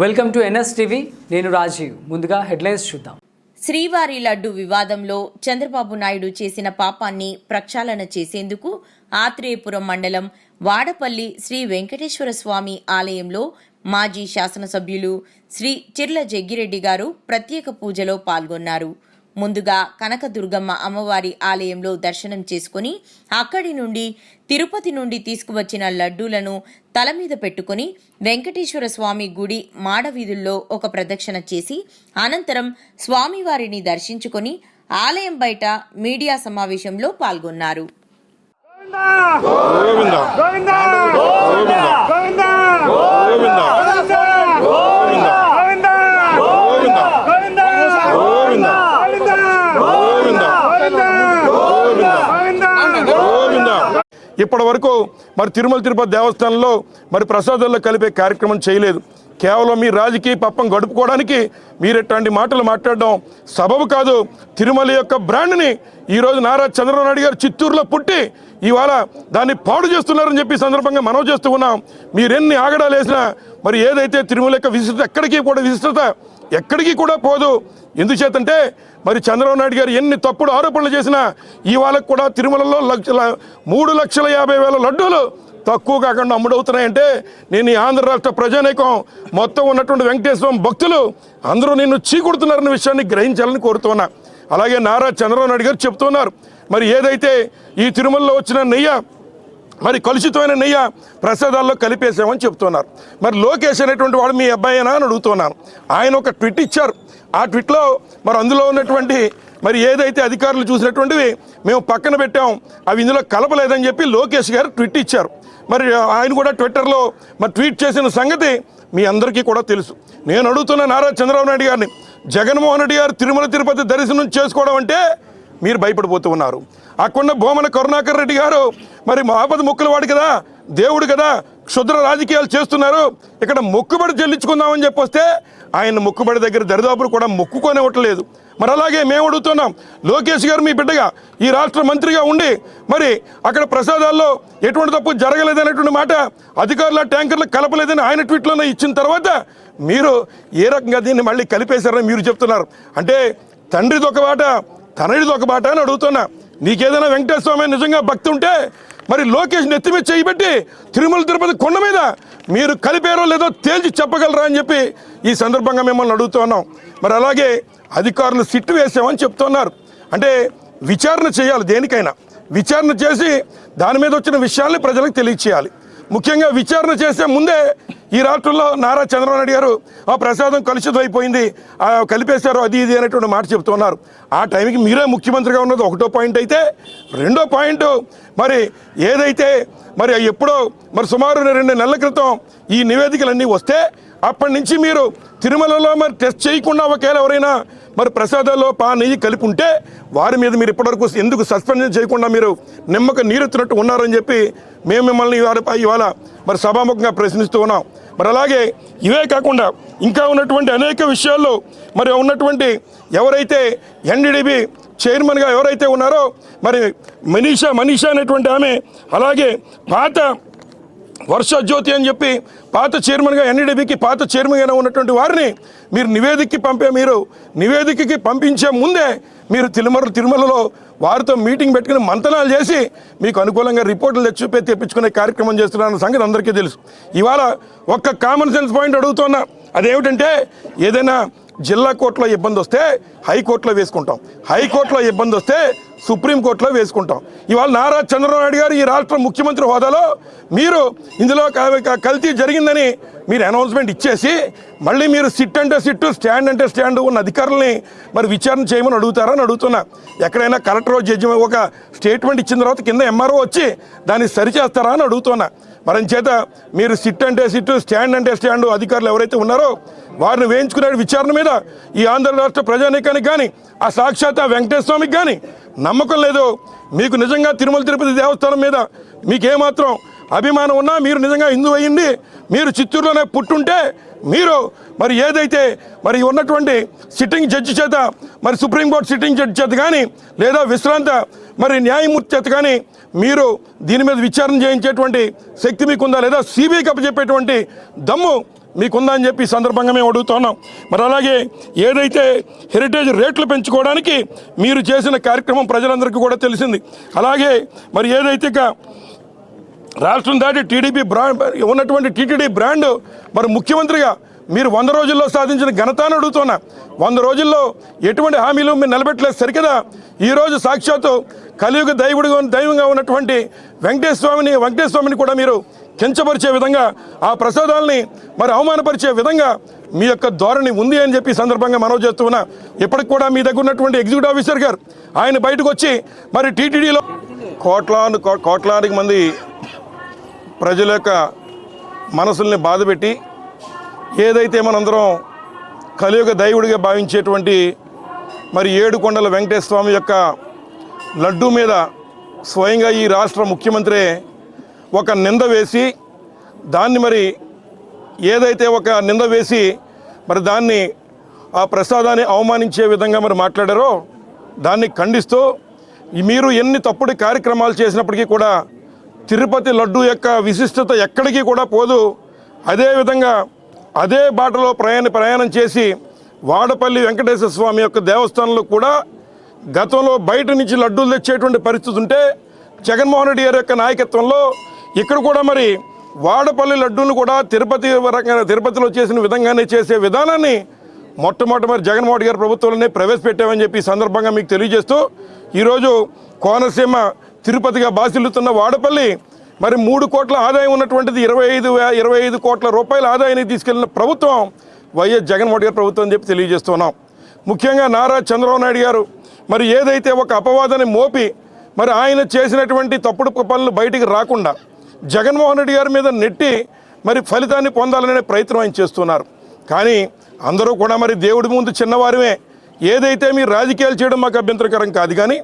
Welcome to NS TV. నేను రాజీవ్. ముందుగా headlines చూద్దాం. శ్రీవారి లడ్డు వివాదంలో చంద్రబాబు నాయుడు చేసిన పాపాన్ని ప్రక్షాళన చేసేందుకు ఆత్రేయపురం మండలం వాడపల్లి శ్రీ వెంకటేశ్వర స్వామి ఆలయంలో మాజీ శాసనసభ్యులు శ్రీ చిర్ల జగ్గిరెడ్డి గారు ప్రత్యేక పూజలో పాల్గొన్నారు. ముందుగా కనకదుర్గమ్మ అమ్మవారి ఆలయంలో దర్శనం చేసుకుని అక్కడి నుండి తిరుపతి నుండి తీసుకువచ్చిన లడ్డూలను తల మీద పెట్టుకుని వెంకటేశ్వర స్వామి గుడి మాడవీధుల్లో ఒక ప్రదక్షిణ చేసి అనంతరం స్వామివారిని దర్శించుకొని ఆలయం బయట మీడియా సమావేశంలో పాల్గొన్నారు. ఇప్పటి వరకు మరి తిరుమల తిరుపతి దేవస్థానంలో మరి ప్రసాదాల్లో కలిపే కార్యక్రమం చేయలేదు. కేవలం మీ రాజకీయ పప్పం గడుపుకోవడానికి మీరు ఇట్లాంటి మాటలు మాట్లాడడం సబబు కాదు. తిరుమల యొక్క బ్రాండ్ని ఈరోజు నారా చంద్రబాబు నాయుడు గారు చిత్తూరులో పుట్టి ఇవాళ దాన్ని పాడు చేస్తున్నారని చెప్పి సందర్భంగా మనం చేస్తూ ఉన్నాం. మీరెన్ని ఆగడాలు వేసినా మరి ఏదైతే తిరుమల యొక్క విశిష్టత ఎక్కడికి కూడా విశిష్టత ఎక్కడికి కూడా పోదు. ఎందుచేతంటే మరి చంద్రబాబు నాయుడు గారు ఎన్ని తప్పుడు ఆరోపణలు చేసినా ఇవాళకు కూడా తిరుమలలో లక్షల మూడు లక్షల యాభై వేల లడ్డూలు తక్కువ కాకుండా అమ్ముడవుతున్నాయంటే నేను ఈ ఆంధ్ర రాష్ట్ర ప్రజానీకం మొత్తం ఉన్నటువంటి వెంకటేశ్వరం భక్తులు అందరూ నిన్ను చీకుడుతున్నారన్న విషయాన్ని గ్రహించాలని కోరుతున్నా. అలాగే నారా చంద్రబాబు నాయుడు గారు చెప్తున్నారు. మరి ఏదైతే ఈ తిరుమలలో వచ్చిన నెయ్యి మరి కలుషితమైన నెయ్యి ప్రసాదాల్లో కలిపేసామని చెప్తున్నారు. మరి లోకేష్ అనేటువంటి వాడు మీ అబ్బాయేనా అని అడుగుతున్నాను. ఆయన ఒక ట్విట్ ఇచ్చారు. ఆ ట్విట్లో మరి అందులో ఉన్నటువంటి మరి ఏదైతే అధికారులు చూసినటువంటివి మేము పక్కన పెట్టాం అవి ఇందులో కలపలేదని చెప్పి లోకేష్ గారు ట్విట్ ఇచ్చారు. మరి ఆయన కూడా ట్విట్టర్లో మరి ట్వీట్ చేసిన సంగతి మీ అందరికీ కూడా తెలుసు. నేను అడుగుతున్న నారా చంద్రబాబు నాయుడు గారిని జగన్మోహన్ రెడ్డి గారు తిరుమల తిరుపతి దర్శనం చేసుకోవడం అంటే మీరు భయపడిపోతూ ఉన్నారు. అక్కడ భూమన కరుణాకర్ రెడ్డి గారు. మరి మహాపద మొక్కుల వాడు కదా దేవుడు కదా క్షుద్ర రాజకీయాలు చేస్తున్నారు. ఇక్కడ మొక్కుబడి చెల్లించుకుందామని చెప్పి వస్తే ఆయన మొక్కుబడి దగ్గర దరిదాపులు కూడా మొక్కుకొనివ్వట్లేదు. మరి అలాగే మేము అడుగుతున్నాం లోకేష్ గారు మీ బిడ్డగా ఈ రాష్ట్ర మంత్రిగా ఉండి మరి అక్కడ ప్రసాదాల్లో ఎటువంటి తప్పు జరగలేదనేటువంటి మాట అధికారుల ట్యాంకర్లు కలపలేదని ఆయన ట్వీట్లోనే ఇచ్చిన తర్వాత మీరు ఏ రకంగా దీన్ని మళ్ళీ కలిపేశారని మీరు చెప్తున్నారు. అంటే తండ్రిది ఒక బాట తనడిది ఒక బాట అని అడుగుతున్నా. నీకేదైనా వెంకటేశ్వర స్వామి నిజంగా భక్తి ఉంటే మరి లోకేష్ నెత్తి మీద చేయబెట్టి తిరుమల తిరుపతి కొండ మీద మీరు కలిపారో లేదో తేల్చి చెప్పగలరా అని చెప్పి ఈ సందర్భంగా మిమ్మల్ని అడుగుతున్నాం మరి అలాగే అధికారులు సిట్టు వేసామని చెప్తున్నారు. అంటే విచారణ చేయాలి దేనికైనా. విచారణ చేసి దాని మీద వచ్చిన విషయాల్ని ప్రజలకు తెలియచేయాలి. ముఖ్యంగా విచారణ చేసే ముందే ఈ రాష్ట్రంలో నారా చంద్రబాబు నాయుడు గారు ఆ ప్రసాదం కలుషితమైపోయింది కలిపేశారు అది ఇది అనేటువంటి మాట చెప్తున్నారు. ఆ టైంకి మీరే ముఖ్యమంత్రిగా ఉన్నది ఒకటో పాయింట్ అయితే రెండో పాయింట్ మరి ఏదైతే మరి ఎప్పుడో మరి సుమారు రెండు నెలల క్రితం ఈ నివేదికలన్నీ వస్తే అప్పటి నుంచి మీరు తిరుమలలో మరి టెస్ట్ చేయకుండా ఒకవేళ ఎవరైనా మరి ప్రసాదాల్లో పా నెయ్యి కలిపి ఉంటే వారి మీద మీరు ఇప్పటివరకు ఎందుకు సస్పెండ్ చేయకుండా మీరు నిమ్మక నీరెత్తినట్టు ఉన్నారని చెప్పి మేము మిమ్మల్ని ఇవాళ ఇవాళ మరి సభాముఖంగా ప్రశ్నిస్తూ ఉన్నాం. మరి అలాగే ఇవే కాకుండా ఇంకా ఉన్నటువంటి అనేక విషయాల్లో మరి ఉన్నటువంటి ఎవరైతే ఎన్డీడీబీ చైర్మన్గా ఎవరైతే ఉన్నారో మరి మనీషా మనీషా అనేటువంటి ఆమె అలాగే పాత వర్ష జ్యోతి అని చెప్పి పాత చైర్మన్గా ఎన్ఈడీబీకి పాత చైర్మన్గా ఉన్నటువంటి వారిని మీరు నివేదికకి పంపే మీరు నివేదికకి పంపించే ముందే మీరు తిరుమల తిరుమలలో వారితో మీటింగ్ పెట్టుకుని మంతనాలు చేసి మీకు అనుకూలంగా రిపోర్టులు తెచ్చిపే తెప్పించుకునే కార్యక్రమం చేస్తున్నారన్న సంగతి అందరికీ తెలుసు. ఇవాళ ఒక్క కామన్ సెన్స్ పాయింట్ అడుగుతున్నా. అదేమిటంటే ఏదైనా జిల్లా కోర్టులో ఇబ్బంది వస్తే హైకోర్టులో వేసుకుంటాం. హైకోర్టులో ఇబ్బంది వస్తే సుప్రీంకోర్టులో వేసుకుంటాం. ఇవాళ నారా చంద్రబాబు నాయుడు గారు ఈ రాష్ట్ర ముఖ్యమంత్రి హోదాలో మీరు ఇందులో కల్తీ జరిగిందని మీరు అనౌన్స్మెంట్ ఇచ్చేసి మళ్ళీ మీరు సిట్ అంటే సిట్టు స్టాండ్ అంటే స్టాండ్ ఉన్న అధికారుల్ని మరి విచారణ చేయమని అడుగుతారని అడుగుతున్నా. ఎక్కడైనా కలెక్టర్ జడ్జి ఒక స్టేట్మెంట్ ఇచ్చిన తర్వాత కింద ఎంఆర్ఓ వచ్చి దాన్ని సరిచేస్తారా అని అడుగుతున్నా. మరి చేత మీరు సిట్ అంటే సిట్టు స్టాండ్ అంటే స్టాండ్ అధికారులు ఎవరైతే ఉన్నారో వారిని వేయించుకునే విచారణ మీద ఈ ఆంధ్ర రాష్ట్ర ప్రజానీకానికి కానీ ఆ సాక్షాత్ ఆ వెంకటేశ్వర స్వామికి కానీ నమ్మకం లేదు మీకు నిజంగా తిరుమల తిరుపతి దేవస్థానం మీద మీకేమాత్రం అభిమానం ఉన్నా మీరు నిజంగా హిందూ అయ్యింది మీరు చిత్తూరులోనే పుట్టుంటే మీరు మరి ఏదైతే మరి ఉన్నటువంటి సిట్టింగ్ జడ్జి చేత మరి సుప్రీంకోర్టు సిట్టింగ్ జడ్జి చేత కానీ లేదా విశ్రాంత మరి న్యాయమూర్తి చేత కానీ మీరు దీని మీద విచారణ చేయించేటువంటి శక్తి మీకుందా లేదా? సిబిఐకి అప్పచెప్పేటువంటి దమ్ము మీకుందా అని చెప్పి సందర్భంగా మేము అడుగుతున్నాం మరి అలాగే ఏదైతే హెరిటేజ్ రేట్లు పెంచుకోవడానికి మీరు చేసిన కార్యక్రమం ప్రజలందరికీ కూడా తెలిసింది. అలాగే మరి ఏదైతే ఇక రాష్ట్రం దాటి టీడీపీ బ్రాండ్ ఉన్నటువంటి టీటీడీ బ్రాండ్ మరి ముఖ్యమంత్రిగా మీరు వంద రోజుల్లో సాధించిన ఘనతను అడుగుతున్నా. వంద రోజుల్లో ఎటువంటి హామీలు మీరు నిలబెట్టలేదు సరికదా? ఈరోజు సాక్షాత్తు కలియుగ దైవుడిగా దైవంగా ఉన్నటువంటి వెంకటేశ్వర స్వామిని వెంకటేశ్వర స్వామిని కూడా మీరు కించపరిచే విధంగా ఆ ప్రసాదాలని మరి అవమానపరిచే విధంగా మీ యొక్క ధోరణి ఉంది అని చెప్పి సందర్భంగా మనవి చేస్తున్న ఇప్పటికి కూడా మీ దగ్గర ఉన్నటువంటి ఎగ్జిక్యూటివ్ ఆఫీసర్ గారు ఆయన బయటకు వచ్చి మరి టీటీడీలో కోట్లాను కో- మంది ప్రజల యొక్క మనసుల్ని బాధపెట్టి ఏదైతే మనందరం కలియుగ దైవుడిగా భావించేటువంటి మరి ఏడు కొండల వెంకటేశ్వర స్వామి యొక్క లడ్డు మీద స్వయంగా ఈ రాష్ట్ర ముఖ్యమంత్రి ఒక నింద వేసి దాన్ని మరి ఏదైతే ఒక నింద వేసి మరి దాన్ని ఆ ప్రసాదాన్ని అవమానించే విధంగా మరి మాట్లాడారో దాన్ని ఖండిస్తూ మీరు ఎన్ని తప్పుడు కార్యక్రమాలు చేసినప్పటికీ కూడా తిరుపతి లడ్డు యొక్క విశిష్టత ఎక్కడికి కూడా పోదు. అదేవిధంగా అదే బాటలో ప్రయాణ ప్రయాణం చేసి వాడపల్లి వెంకటేశ్వర స్వామి యొక్క దేవస్థానంలో కూడా గతంలో బయట నుంచి లడ్డూలు తెచ్చేటువంటి పరిస్థితి ఉంటే జగన్మోహన్ రెడ్డి గారి యొక్క నాయకత్వంలో ఇక్కడ కూడా మరి వాడపల్లి లడ్డూలు కూడా తిరుపతి రకంగా తిరుపతిలో చేసిన విధంగానే చేసే విధానాన్ని మొట్టమొదటి మరి జగన్మోహన్ రెడ్డి గారి ప్రభుత్వంలోనే ప్రవేశపెట్టామని చెప్పి సందర్భంగా మీకు తెలియజేస్తూ ఈరోజు కోనసీమ తిరుపతిగా బాసిల్లుతున్న వాడపల్లి మరి మూడు కోట్ల ఆదాయం ఉన్నటువంటిది ఇరవై ఐదు ఇరవై ఐదు కోట్ల రూపాయల ఆదాయాన్ని తీసుకెళ్ళిన ప్రభుత్వం వైఎస్ జగన్మోహన్ గారి ప్రభుత్వం అని చెప్పి తెలియజేస్తున్నాం. ముఖ్యంగా నారా చంద్రబాబు నాయుడు గారు మరి ఏదైతే ఒక అపవాదాన్ని మోపి మరి ఆయన చేసినటువంటి తప్పుడు పనులు బయటికి రాకుండా జగన్మోహన్ రెడ్డి గారి మీద నెట్టి మరి ఫలితాన్ని పొందాలనే ప్రయత్నం ఆయన చేస్తున్నారు. కానీ అందరూ కూడా మరి దేవుడి ముందు చిన్నవారమే. ఏదైతే మీరు రాజకీయాలు చేయడం మాకు అభ్యంతరకరం కాదు కానీ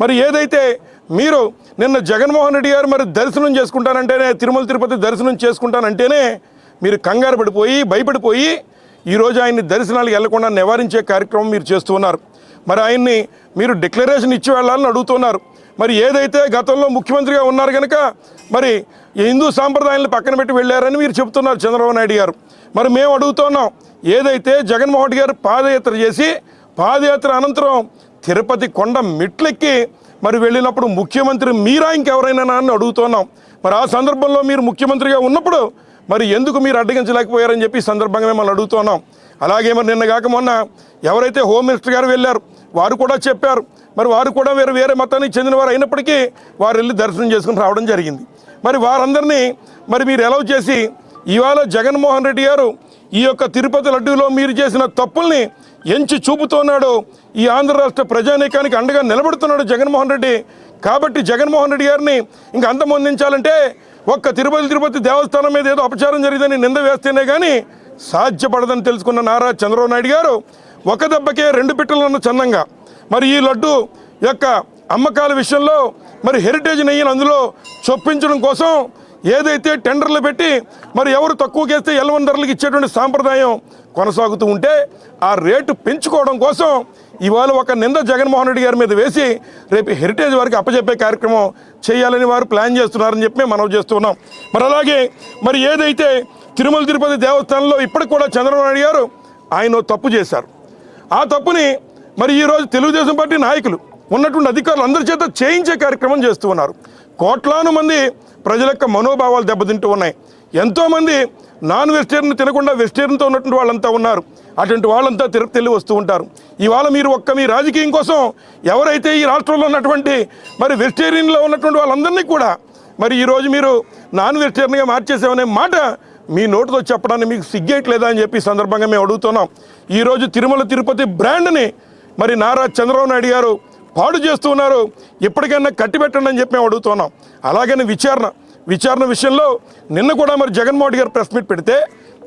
మరి ఏదైతే మీరు నిన్న జగన్మోహన్ రెడ్డి గారు మరి దర్శనం చేసుకుంటానంటేనే తిరుమల తిరుపతి దర్శనం చేసుకుంటానంటేనే మీరు కంగారు పడిపోయి భయపడిపోయి ఈరోజు ఆయన్ని దర్శనాలకు వెళ్ళకుండా నివారించే కార్యక్రమం మీరు చేస్తున్నారు మరి ఆయన్ని మీరు డిక్లరేషన్ ఇచ్చి వెళ్ళాలని అడుగుతున్నారు. మరి ఏదైతే గతంలో ముఖ్యమంత్రిగా ఉన్నారు కనుక మరి హిందూ సాంప్రదాయాలను పక్కన పెట్టి వెళ్ళారని మీరు చెప్తున్నారు చంద్రబాబు నాయుడు గారు. మరి మేము అడుగుతున్నాం ఏదైతే జగన్మోహన్ రెడ్డి గారు పాదయాత్ర చేసి పాదయాత్ర అనంతరం తిరుపతి కొండ మెట్లెక్కి మరి వెళ్ళినప్పుడు ముఖ్యమంత్రి మీరా ఇంకెవరైనా అని అడుగుతున్నాం. మరి ఆ సందర్భంలో మీరు ముఖ్యమంత్రిగా ఉన్నప్పుడు మరి ఎందుకు మీరు అడ్డగించలేకపోయారని చెప్పి సందర్భంగా మిమ్మల్ని అడుగుతున్నాం. అలాగే మరి నిన్న కాక మొన్న ఎవరైతే హోమ్ మినిస్టర్ గారు వెళ్ళారు వారు కూడా చెప్పారు. మరి వారు కూడా వేరే వేరే మతానికి చెందిన వారు అయినప్పటికీ వారు వెళ్ళి దర్శనం చేసుకుని రావడం జరిగింది. మరి వారందరినీ మరి మీరు ఎలవ్ చేసి ఇవాళ జగన్మోహన్ రెడ్డి గారు ఈ యొక్క తిరుపతి లడ్డూలో మీరు చేసిన తప్పుల్ని ఎంచి చూపుతున్నాడు ఈ ఆంధ్ర రాష్ట్ర ప్రజానీకానికి అండగా నిలబడుతున్నాడు జగన్మోహన్ రెడ్డి. కాబట్టి జగన్మోహన్ రెడ్డి గారిని ఇంకా అంతమొందించాలంటే ఒక్క తిరుపతి తిరుపతి దేవస్థానం మీద ఏదో అపచారం జరిగిందని నింద వేస్తేనే కానీ సాధ్యపడదని తెలుసుకున్న నారా చంద్రబాబు నాయుడు గారు ఒక దెబ్బకే రెండు పిట్టలను చందంగా. మరి ఈ లడ్డు యొక్క అమ్మకాల విషయంలో మరి హెరిటేజ్ నెయ్యిని అందులో చొప్పించడం కోసం ఏదైతే టెండర్లు పెట్టి మరి ఎవరు తక్కువకేస్తే ఎలవన్ ధరలకు ఇచ్చేటువంటి సాంప్రదాయం కొనసాగుతూ ఉంటే ఆ రేటు పెంచుకోవడం కోసం ఇవాళ ఒక నింద జగన్మోహన్ రెడ్డి గారి మీద వేసి రేపు హెరిటేజ్ వారికి అప్పచెప్పే కార్యక్రమం చేయాలని వారు ప్లాన్ చేస్తున్నారని చెప్పి మనం చేస్తున్నాం మరి అలాగే మరి ఏదైతే తిరుమల తిరుపతి దేవస్థానంలో ఇప్పటికి కూడా చంద్రబాబు నాయుడు గారు ఆయన తప్పు చేశారు. ఆ తప్పుని మరి ఈరోజు తెలుగుదేశం పార్టీ నాయకులు ఉన్నటువంటి అధికారులు అందరి చేత చేయించే కార్యక్రమం చేస్తూ ఉన్నారు. కోట్లాను మంది ప్రజల యొక్క మనోభావాలు దెబ్బతింటూ ఉన్నాయి. ఎంతోమంది నాన్ వెజిటేరియన్ తినకుండా వెజిటేరియన్తో ఉన్నటువంటి వాళ్ళంతా ఉన్నారు. అటువంటి వాళ్ళంతా తిరుపతి వెళ్ళి వస్తూ ఉంటారు. ఇవాళ మీరు ఒక్క మీ రాజకీయం కోసం ఎవరైతే ఈ రాష్ట్రంలో ఉన్నటువంటి మరి వెజిటేరియన్లో ఉన్నటువంటి వాళ్ళందరినీ కూడా మరి ఈరోజు మీరు నాన్ వెజిటేరియన్గా మార్చేసామనే మాట మీ నోటితో చెప్పడానికి మీకు సిగ్గేయట్లేదా అని చెప్పి సందర్భంగా మేము అడుగుతున్నాం. ఈరోజు తిరుమల తిరుపతి బ్రాండ్ని మరి నారా చంద్రబాబు నాయుడు గారు పాడు చేస్తున్నారు ఎప్పటికైనా కట్టిపెట్టండి అని చెప్పి మేము అడుగుతున్నాం. అలాగని విచారణ విచారణ విషయంలో నిన్న కూడా మరి జగన్మోహన్ గారు ప్రెస్ మీట్ పెడితే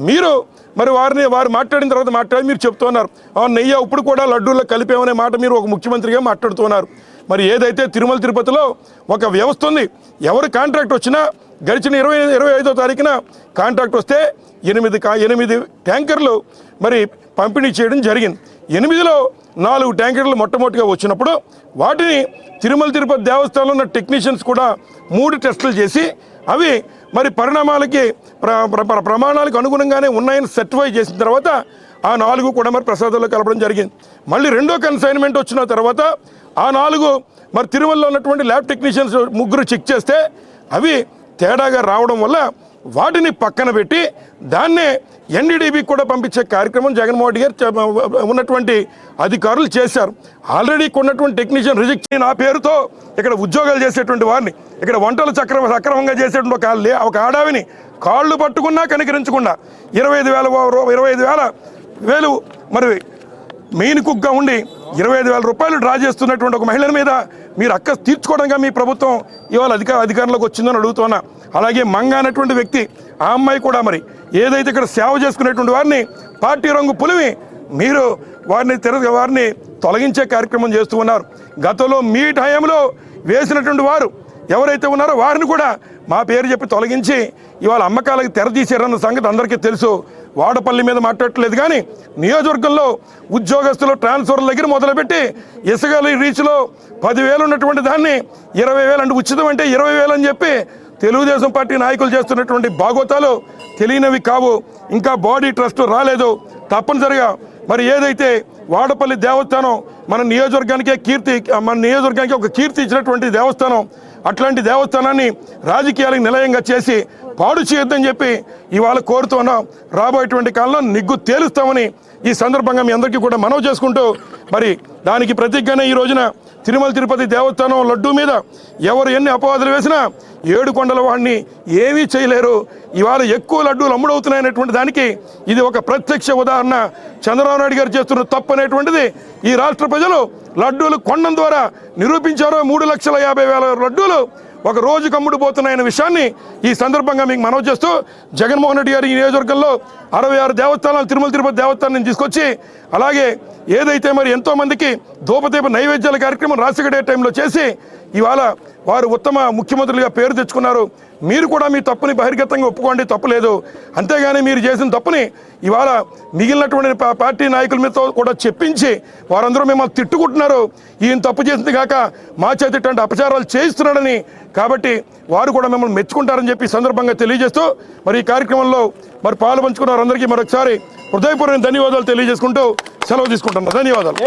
మీరు మరి వారిని వారు మాట్లాడిన తర్వాత మాట్లాడి మీరు చెప్తున్నారు "ఆ, నెయ్యి ఇప్పుడు కూడా లడ్డూల్లో కలిపామనే మాట మీరు ఒక ముఖ్యమంత్రిగా మాట్లాడుతున్నారు మరి ఏదైతే తిరుమల తిరుపతిలో ఒక వ్యవస్థ ఉంది ఎవరు కాంట్రాక్ట్ వచ్చినా గడిచిన ఇరవై ఇరవై ఐదో తారీఖున కాంట్రాక్ట్ వస్తే ఎనిమిది కా ఎనిమిది ట్యాంకర్లు మరి పంపిణీ చేయడం జరిగింది. ఎనిమిదిలో నాలుగు ట్యాంకర్లు మొట్టమొదటిగా వచ్చినప్పుడు వాటిని తిరుమల తిరుపతి దేవస్థానంలో ఉన్న టెక్నీషియన్స్ కూడా మూడు టెస్టులు చేసి అవి మరి పరిణామాలకి ప్ర ప్ర- ప్రమాణాలకు అనుగుణంగానే ఉన్నాయని సర్టిఫై చేసిన తర్వాత ఆ నాలుగు కూడా మరి ప్రసాదాల్లో కలపడం జరిగింది. మళ్ళీ రెండో కన్సైన్మెంట్ వచ్చిన తర్వాత ఆ నాలుగు మరి తిరుమలలో ఉన్నటువంటి ల్యాబ్ టెక్నీషియన్స్ ముగ్గురు చెక్ చేస్తే అవి తేడాగా రావడం వల్ల వాటిని పక్కన పెట్టి దాన్నే ఎన్డీడీబీకి కూడా పంపించే కార్యక్రమం జగన్మోహన్ రెడ్డి గారు ఉన్నటువంటి అధికారులు చేశారు. ఆల్రెడీ ఉన్నటువంటి టెక్నీషియన్ రిజెక్ట్ నా పేరుతో ఇక్కడ ఉద్యోగాలు చేసేటువంటి వారిని ఇక్కడ వంటలు చక్ర సక్రమంగా చేసేటువంటి ఒక లే- ఒక ఆడావిని కాళ్ళు పట్టుకున్నా కనికరించకుండా ఇరవై ఐదు వేల ఇరవై ఐదు వేల వేలు మరి మెయిన్ కుక్గా ఉండి ఇరవై ఐదు వేల రూపాయలు డ్రా చేస్తున్నటువంటి ఒక మహిళల మీద మీరు అక్క తీర్చుకోవడంగా మీ ప్రభుత్వం ఇవాళ అధికార అధికారంలోకి వచ్చిందని అడుగుతున్నా. అలాగే మంగ అనేటువంటి వ్యక్తి ఆ అమ్మాయి కూడా మరి ఏదైతే ఇక్కడ సేవ చేసుకునేటువంటి వారిని పార్టీ రంగు పులివి మీరు వారిని తెర వారిని తొలగించే కార్యక్రమం చేస్తూ ఉన్నారు. గతంలో మీ టైంలో వేసినటువంటి వారు ఎవరైతే ఉన్నారో వారిని కూడా మా పేరు చెప్పి తొలగించి ఇవాళ అమ్మకాలకు తెరదీశారన్న సంగతి అందరికీ తెలుసు. వాడపల్లి మీద మాట్లాడట్లేదు కానీ నియోజకవర్గంలో ఉద్యోగస్తులు ట్రాన్స్ఫర్ల దగ్గర మొదలుపెట్టి ఇసుక రీచ్లో పదివేలు ఉన్నటువంటి దాన్ని ఇరవై వేలు అంటే ఉచితం అంటే ఇరవై వేలు అని చెప్పి తెలుగుదేశం పార్టీ నాయకులు చేస్తున్నటువంటి భాగోతాలు తెలియనివి కావు. ఇంకా బాడీ ట్రస్ట్ రాలేదు. తప్పనిసరిగా మరి ఏదైతే వాడపల్లి దేవస్థానం మన నియోజకవర్గానికే కీర్తి మన నియోజకవర్గానికి ఒక కీర్తి ఇచ్చినటువంటి దేవస్థానం అట్లాంటి దేవస్థానాన్ని రాజకీయాలకు నిలయంగా చేసి పాడు చేయొద్దని చెప్పి ఇవాళ కోరుతున్నాం రాబోయేటువంటి కాలంలో నిగ్గు తేలుస్తామని ఈ సందర్భంగా మీ అందరికీ కూడా మనవి చేసుకుంటూ మరి దానికి ప్రతిజ్ఞనే ఈ రోజున తిరుమల తిరుపతి దేవస్థానం లడ్డూ మీద ఎవరు ఎన్ని అపవాదులు వేసినా ఏడు కొండల వాడిని ఏమీ చేయలేరు. ఇవాళ ఎక్కువ లడ్డూలు అమ్ముడవుతున్నాయనేటువంటి దానికి ఇది ఒక ప్రత్యక్ష ఉదాహరణ. చంద్రబాబు నాయుడు గారు చేస్తున్న తప్పు అనేటువంటిది ఈ రాష్ట్ర ప్రజలు లడ్డూలు కొండం ద్వారా నిరూపించారు మూడు లక్షల యాభై వేల లడ్డూలు ఒక రోజు కమ్ముడు పోతున్నాయన్న విషయాన్ని ఈ సందర్భంగా మీకు మనవి చేస్తూ జగన్మోహన్ రెడ్డి గారి ఈ నియోజకవర్గంలో అరవై ఆరు దేవస్థానాలు తిరుమల తిరుపతి దేవస్థానం తీసుకొచ్చి అలాగే ఏదైతే మరి ఎంతో మందికి ధూపదీప నైవేద్యాల కార్యక్రమం రాసిగడే టైంలో చేసి ఇవాళ వారు ఉత్తమ ముఖ్యమంత్రులుగా పేరు తెచ్చుకున్నారు. మీరు కూడా మీ తప్పుని బహిర్గతంగా ఒప్పుకోండి తప్పులేదు అంతేగాని మీరు చేసిన తప్పుని ఇవాళ మిగిలినటువంటి పార్టీ నాయకుల మీదతో కూడా చెప్పించి వారందరూ మిమ్మల్ని తిట్టుకుంటున్నారు. ఈయన తప్పు చేసింది కాక మా చేతి ఇటువంటి అపచారాలు చేయిస్తున్నాడని కాబట్టి వారు కూడా మిమ్మల్ని మెచ్చుకుంటారని చెప్పి సందర్భంగా తెలియజేస్తూ మరి ఈ కార్యక్రమంలో మరి పాలు పంచుకున్న వారందరికీ మరొకసారి హృదయపూర్వక ధన్యవాదాలు తెలియజేసుకుంటూ సెలవు తీసుకుంటున్నాను. ధన్యవాదాలు.